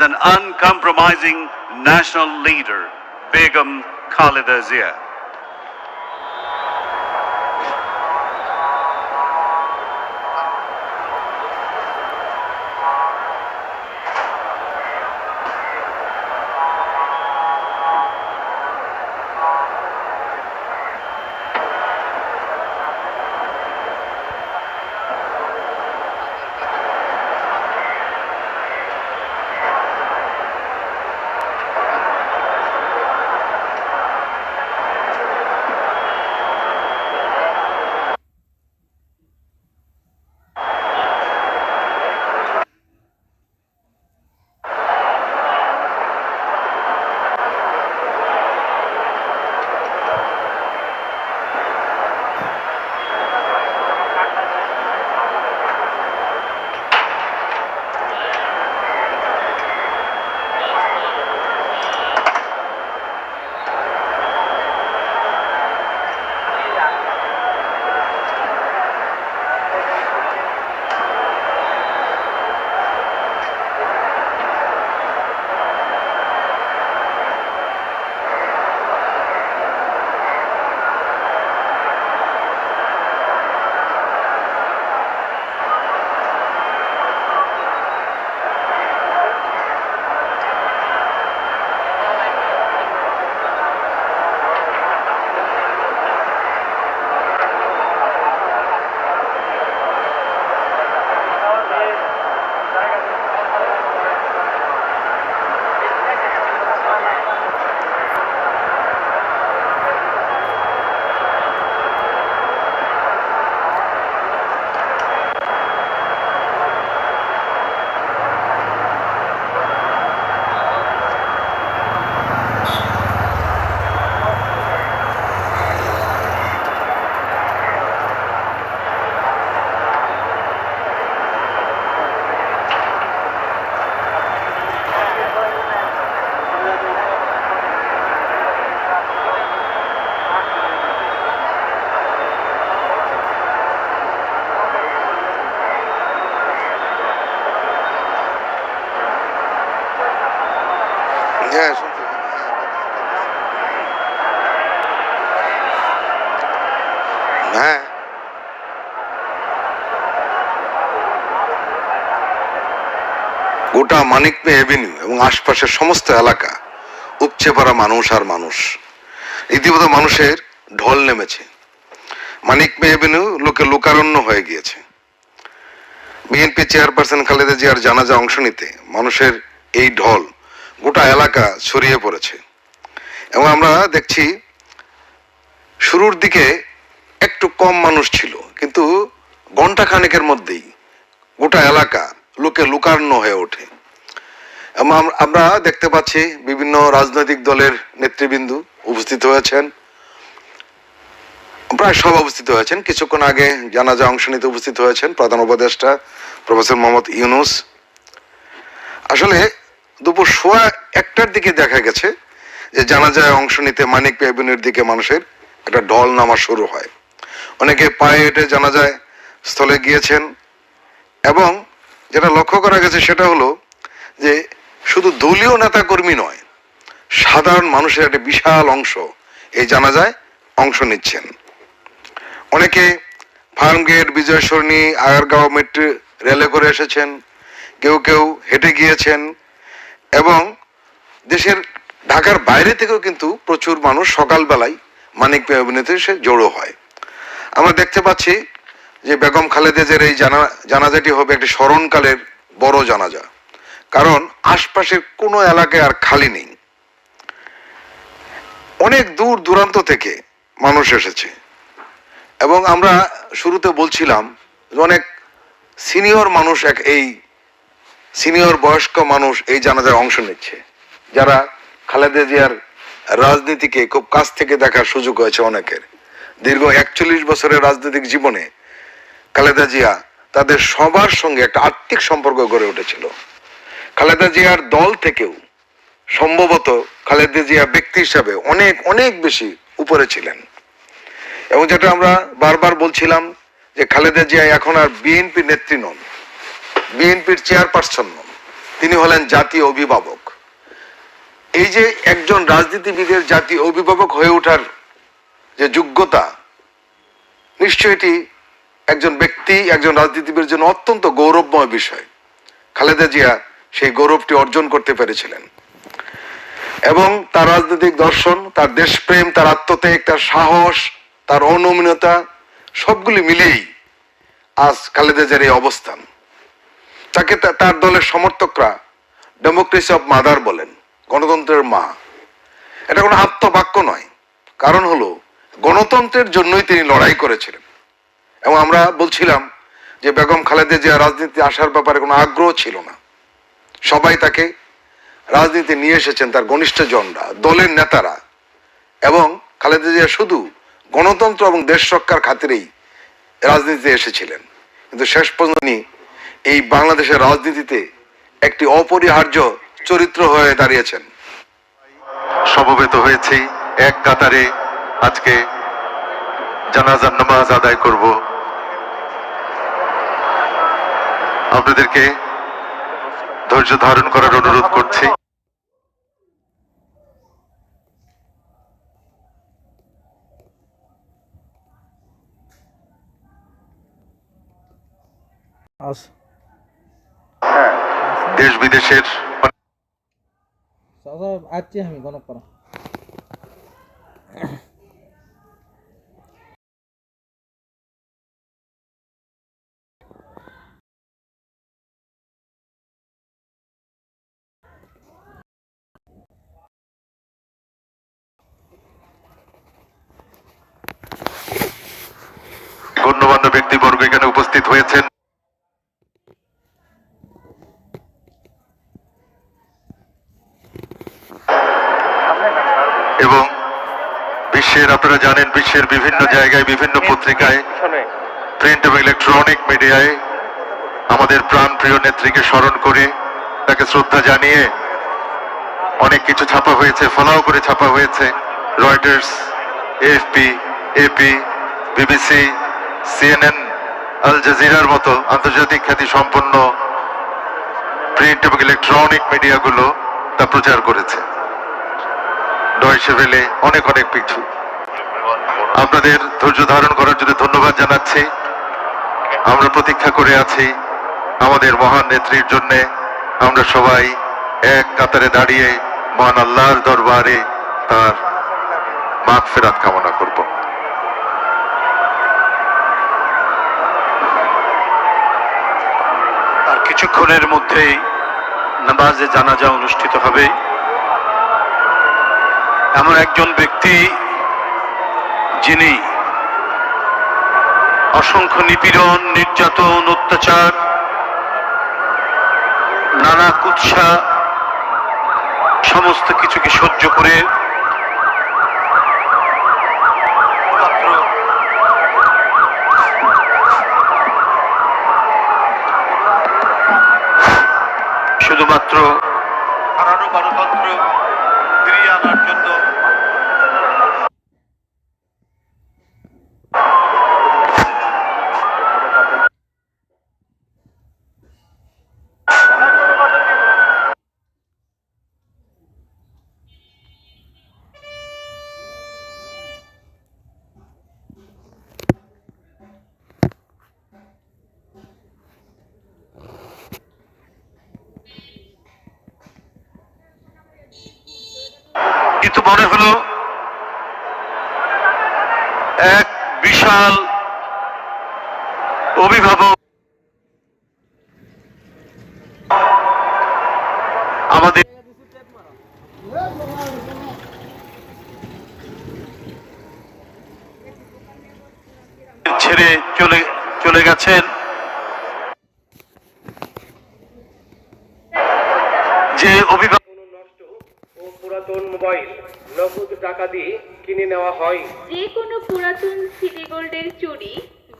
an uncompromising national leader, Begum Khalida Zia. গোটা মানিকপে Avenue এবং আশপাশের সমস্ত এলাকা উপচে পড়া মানুষ আর মানুষ। ইতিমধ্যে মানুষের ঢল নেমেছে। মানিকপে এভিনিউ লোকে লোকারণ্য হয়ে গিয়েছে। বিএনপি চেয়ারপারসন খালেদা জিয়ার জানাজা অংশ নিতে মানুষের এই ঢল গোটা এলাকা ছড়িয়ে পড়েছে। এবং আমরা দেখছি শুরুর দিকে একটু কম মানুষ ছিল, কিন্তু ঘণ্টা খানেকের মধ্যেই গোটা এলাকা লোকে লুকান্ন হয়ে ওঠে। আম- আমরা দেখতে পাচ্ছি বিভিন্ন রাজনৈতিক দলের নেতৃবৃন্দ উপস্থিত হয়েছেন। প্রায় সব উপস্থিত হয়েছেন। কিছুক্ষণ আগে জানাজা অংশ নিতে উপস্থিত হয়েছেন প্রধান উপদেষ্টা প্রফেসর মোহাম্মদ ইউনুস। আসলে দুপুর সোয়া একটার দিকে দেখা গেছে যে জানাজায় অংশ নিতে মানিক পেবিনের দিকে মানুষের একটা ঢল নামা শুরু হয়। অনেকে পায়ে হেঁটে জানাজায় স্থলে গিয়েছেন এবং যেটা লক্ষ্য করা গেছে সেটা হলো যে শুধু দলীয় নেতা কর্মী নয়, সাধারণ মানুষের একটা বিশাল অংশ এই জানাজায় অংশ নিচ্ছেন। অনেকে ফার্মগেট, বিজয় সরণি, আগারগাঁও মেট্রো রেলে করে এসেছেন, কেউ কেউ হেঁটে গিয়েছেন এবং দেশের ঢাকার বাইরে থেকেও কিন্তু প্রচুর মানুষ সকালবেলায় মানিক পে সে জড়ো হয়। আমরা দেখতে পাচ্ছি যে বেগম খালেদাজের এই জানা জানাজাটি হবে একটি স্মরণকালের বড় জানাজা। কারণ আশপাশের কোনো এলাকায় আর খালি নেই। অনেক দূর দূরান্ত থেকে মানুষ এসেছে। এবং আমরা শুরুতে বলছিলাম অনেক সিনিয়র মানুষ এক এই সিনিয়র বয়স্ক মানুষ এই জানাজায় অংশ নিচ্ছে। যারা খালেদা জিয়ার রাজনীতিকে খুব কাছ থেকে দেখার সুযোগ হয়েছে অনেকের। দীর্ঘ একচল্লিশ বছরের রাজনৈতিক জীবনে খালেদা জিয়া তাদের সবার সঙ্গে একটা আর্থিক সম্পর্ক গড়ে উঠেছিল। খালেদা জিয়ার দল থেকেও সম্ভবত খালেদা জিয়া ব্যক্তি হিসাবে অনেক অনেক বেশি উপরে ছিলেন। এবং যেটা আমরা বারবার বলছিলাম যে খালেদা জিয়া এখন আর বিএনপি নেত্রী নন, বিএনপির চেয়ারপারসন নন, তিনি হলেন জাতীয় অভিভাবক। এই যে একজন রাজনীতিবিদের জাতীয় অভিভাবক হয়ে ওঠার যে যোগ্যতা, নিশ্চয়ই এটি একজন ব্যক্তি, একজন রাজনীতিবিদের জন্য অত্যন্ত গৌরবময় বিষয়। খালেদা জিয়া সেই গৌরবটি অর্জন করতে পেরেছিলেন। এবং তার রাজনৈতিক দর্শন, তার দেশপ্রেম, তার আত্মত্যাগ, তার সাহস, তার অনমনীয়তা, সবগুলি মিলেই আজ খালেদা জিয়ার এই অবস্থান। তাকে তার দলের সমর্থকরা ডেমোক্রেসি অফ মাদার বলেন, গণতন্ত্রের মা। এটা কোনো আত্মবাক্য নয়। কারণ হলো, গণতন্ত্রের জন্যই তিনি লড়াই করেছিলেন। এবং আমরা বলছিলাম যে বেগম খালেদা জিয়া রাজনীতি আসার ব্যাপারে কোনো আগ্রহ ছিল না। সবাই তাকে রাজনীতি নিয়ে এসেছেন তার ঘনিষ্ঠ জনরা, দলের নেতারা এবং খালেদা জিয়া শুধু গণতন্ত্র এবং দেশ রক্ষার খাতিরেই রাজনীতিতে এসেছিলেন। কিন্তু শেষ পর্যন্ত এই বাংলাদেশের রাজনীতিতে একটি অপরিহার্য চরিত্র হয়ে দাঁড়িয়েছেন। সমবেত হয়েছি এক কাতারে আজকে জানাজার নামাজ আদায় করব। আপনাদেরকে ধৈর্য ধারণ করার অনুরোধ করছি। দেশ বিদেশের চাচা আমি গণক করা গণ্যমান্য ব্যক্তিবর্গ এখানে উপস্থিত হয়েছেন। এবং বিশ্বের, আপনারা জানেন বিশ্বের বিভিন্ন জায়গায়, বিভিন্ন পত্রিকায়, প্রিন্ট এবং ইলেকট্রনিক মিডিয়ায় আমাদের প্রাণ প্রিয় নেত্রীকে স্মরণ করে তাকে শ্রদ্ধা জানিয়ে অনেক কিছু ছাপা হয়েছে, ফলাও করে ছাপা হয়েছে, Reuters AFP AP, BBC CNN Al জাজিরার মতো আন্তর্জাতিক খ্যাতি সম্পন্ন প্রিন্ট এবং ইলেকট্রনিক মিডিয়াগুলো তা প্রচার করেছে। ডয়সে ভেলে অনেক অনেক কিছু। আপনাদের ধৈর্য ধারণ করার জন্য ধন্যবাদ জানাচ্ছি। আমরা প্রতীক্ষা করে আছি আমাদের মহান নেত্রীর জন্য। আমরা সবাই এক কাতারে দাঁড়িয়ে মহান আল্লাহর দরবারে তার মাগ ফেরাত কামনা করব আর কিছুক্ষণের মধ্যেই নামাজে জানাজা অনুষ্ঠিত হবে। এমন একজন ব্যক্তি যিনি অসংখ্য নিপীড়ন, নির্যাতন, অত্যাচার, নানা কুৎসা, সমস্ত কিছুকে সহ্য করে শুধুমাত্র গণতন্ত্র কিন্তু মনে হলো? এক বিশাল অভিভাবক আমাদের ছেড়ে চলে চলে গেছেন যে অভিভাবক কোনো নষ্ট ও পুরাতন মোবাইল নগদ টাকা দিয়ে কিনে নেওয়া হয়। যে কোনো পুরাতন সিটি গোল্ডের চুড়ি